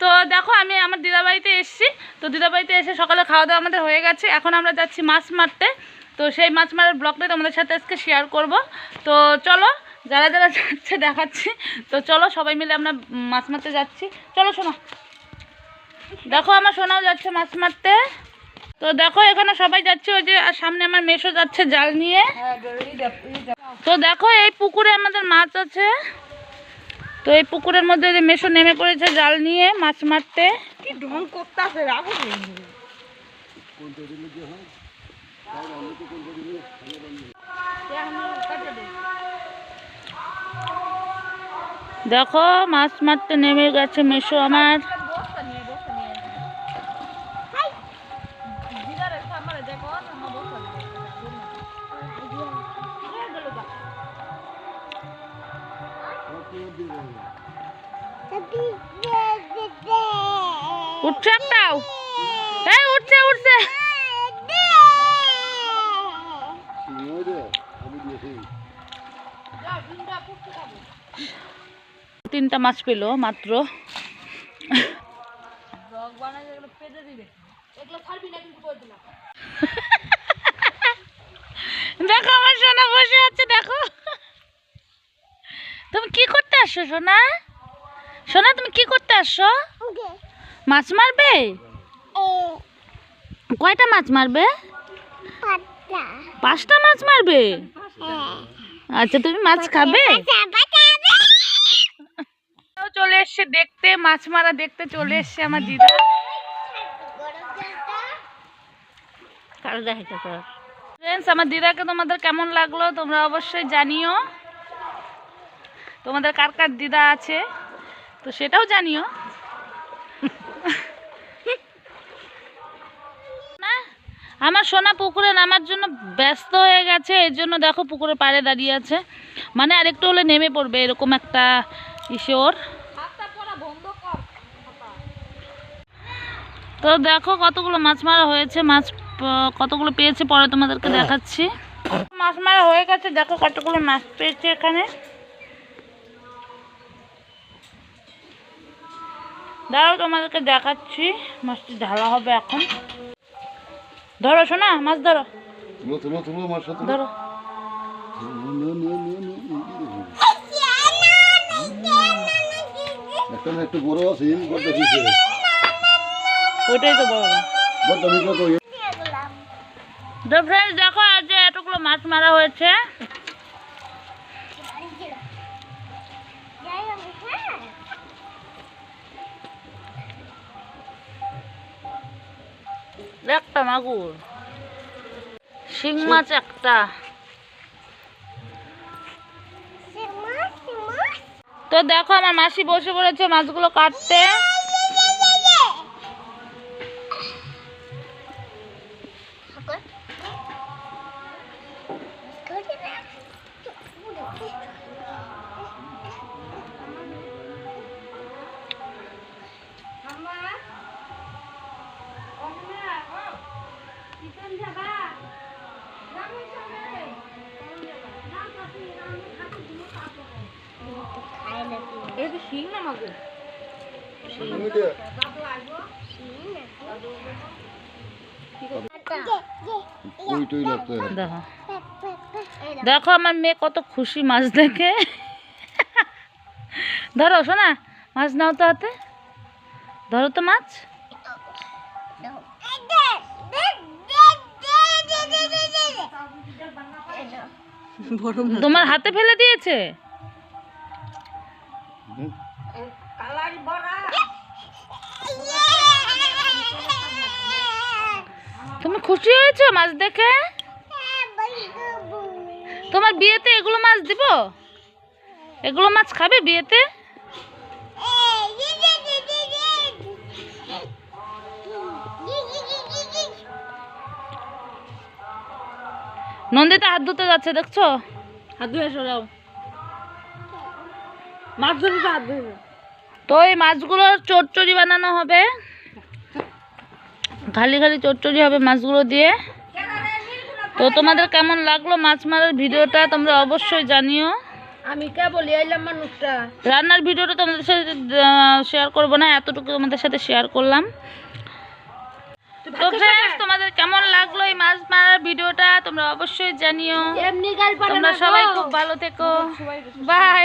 তো দেখো আমি আমার দিদাবাড়িতে এসেছি। তো দিদাবাড়িতে এসে সকালে খাওয়া দাওয়া আমাদের হয়ে গেছে। এখন আমরা যাচ্ছি মাছ মারতে। তো সেই মাছ মারার ব্লগটাই তোমাদের সাথে আজকে শেয়ার করব। তো চলো যারা যারা যাচ্ছে দেখাচ্ছি। তো চলো সবাই মিলে আমরা মাছ মারতে যাচ্ছি। চলো শোনো। দেখো আমার সোনাও যাচ্ছে মাছ মারতে। তো দেখো এখানে সবাই যাচ্ছে। ওই যে আর সামনে আমার মেশো যাচ্ছে জাল নিয়ে। তো দেখো এই পুকুরে আমাদের মাছ আছে। তো এই পুকুরের মধ্যে যে মেশো নেমে পড়েছে জাল নিয়ে মাছ মারতে। কি ঢং করতেছে রাখো দেখো মাছ মারতে নেমে গেছে মেশো আমার। উঠছে একটাও। উঠছে উঠছে। তিনটা মাছ পেল মাত্র। দেখো আমার সোনা বসে আছে দেখো। আসছো সোনা। সোনা তুমি কি করতে আসছো মাছ মারবে? কয়টা মাছ মারবে? পাঁচটা। মাছ মারবে? আচ্ছা তুমি মাছ খাবে? চলে এসছে দেখতে মাছ মারা দেখতে চলে এসছে আমার দিদা। ফ্রেন্ডস আমার দিদাকে তোমাদের কেমন লাগল তোমরা অবশ্যই জানিও। তোমাদের কার কার দিদা আছে? তো সেটাও জানিও। না, আমার সোনা পুকুরে নামার জন্য ব্যস্ত হয়ে গেছে, এর জন্য দেখো পুকুরে পাড়ে দাঁড়িয়ে আছে। মানে আরেকটু হলে নেমে পড়বে, এরকম একটা ইসে ওর। তো দেখো কতগুলো মাছ মারা হয়েছে, মাছ কতগুলো পেয়েছে, পরে তোমাদেরকে দেখাচ্ছি। মাছ মারা হয়ে গেছে, দেখো কতগুলো মাছ পেয়েছে এখানে। দাঁড়াও তোমাদেরকে দেখাচ্ছি। মাছটি ঢালা হবে এখন। ধরো শোনা মাছ ধরো। ধরো। একটা একটু বড় আছে বড়টা তো বড়। তো তো ফ্রেন্ডস দেখো আজ এতগুলো মাছ মারা হয়েছে। একটা মাগুর। শিং মাছ একটা। তো দেখো আমার মাসি বসে পড়েছে মাছগুলো কাটতে। শিং না মাগুর? দেখো। আমার মেয়ে কত খুশি মাছ দেখে। ধরো শোনা মাছ নাও তো হাতে। ধরো তো মাছ। তোমার হাতে ফেলে দিয়েছে? তুমি খুশি হয়েছো মাছ দেখে? তোমার বিয়েতে এগুলো মাছ দিব? এগুলো মাছ খাবে বিয়েতে? নন্দিতা হাত ধুতে যাচ্ছে, দেখছ? হাত ধুয়ে সরাও মাছ ধরে তো এই মাছগুলোর চচ্চড়ি বানানো হবে। খালি খালি চচ্চড়ি হবে মাছগুলো দিয়ে। তো তোমাদের কেমন লাগল মাছ মারার ভিডিওটা তোমরা অবশ্যই জানিও। আমি কে বলি? আইলাম মানুষটা রান্নার ভিডিওটা তোমাদের সাথে শেয়ার করব না এতটুকু তোমাদের সাথে শেয়ার করলাম। তো ফ্রেন্ডস তোমাদের কেমন লাগল এই মাছ মারার ভিডিওটা? তোমরা অবশ্যই জানিও। এমনি গাল পারে তোমরা না সবাই খুব ভালো থেকো। বাই